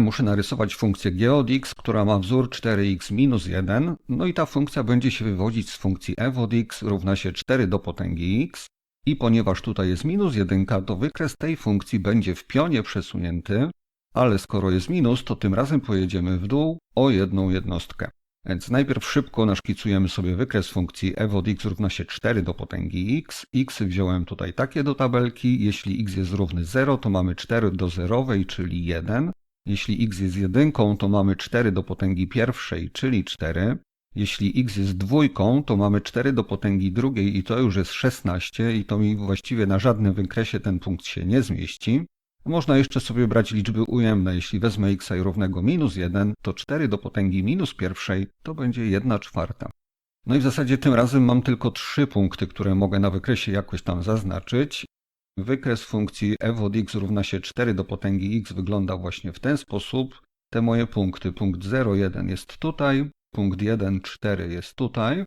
muszę narysować funkcję g od x, która ma wzór 4x minus 1, no i ta funkcja będzie się wywodzić z funkcji f od x równa się 4 do potęgi x i ponieważ tutaj jest minus 1, to wykres tej funkcji będzie w pionie przesunięty, ale skoro jest minus, to tym razem pojedziemy w dół o jedną jednostkę. Więc najpierw szybko naszkicujemy sobie wykres funkcji f od x równa się 4 do potęgi x. x wziąłem tutaj takie do tabelki. Jeśli x jest równy 0, to mamy 4 do zerowej, czyli 1. Jeśli x jest jedynką, to mamy 4 do potęgi pierwszej, czyli 4. Jeśli x jest dwójką, to mamy 4 do potęgi drugiej i to już jest 16 i to mi właściwie na żadnym wykresie ten punkt się nie zmieści. Można jeszcze sobie brać liczby ujemne. Jeśli wezmę x równego minus 1, to 4 do potęgi minus pierwszej to będzie 1 czwarta. No i w zasadzie tym razem mam tylko trzy punkty, które mogę na wykresie jakoś tam zaznaczyć. Wykres funkcji f od x równa się 4 do potęgi x wygląda właśnie w ten sposób. Te moje punkty, punkt 0, 1 jest tutaj, punkt 1, 4 jest tutaj.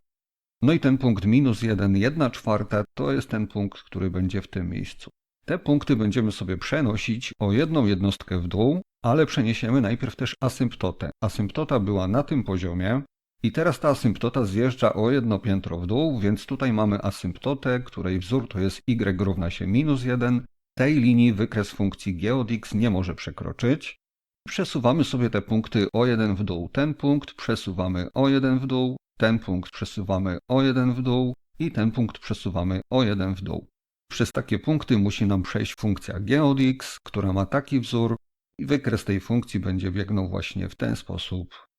No i ten punkt minus 1, 1 czwarta to jest ten punkt, który będzie w tym miejscu. Te punkty będziemy sobie przenosić o jedną jednostkę w dół, ale przeniesiemy najpierw też asymptotę. Asymptota była na tym poziomie i teraz ta asymptota zjeżdża o jedno piętro w dół, więc tutaj mamy asymptotę, której wzór to jest y równa się minus 1. Tej linii wykres funkcji g od x nie może przekroczyć. Przesuwamy sobie te punkty o jeden w dół. Ten punkt przesuwamy o jeden w dół, ten punkt przesuwamy o jeden w dół i ten punkt przesuwamy o jeden w dół. Przez takie punkty musi nam przejść funkcja g od x, która ma taki wzór i wykres tej funkcji będzie biegnął właśnie w ten sposób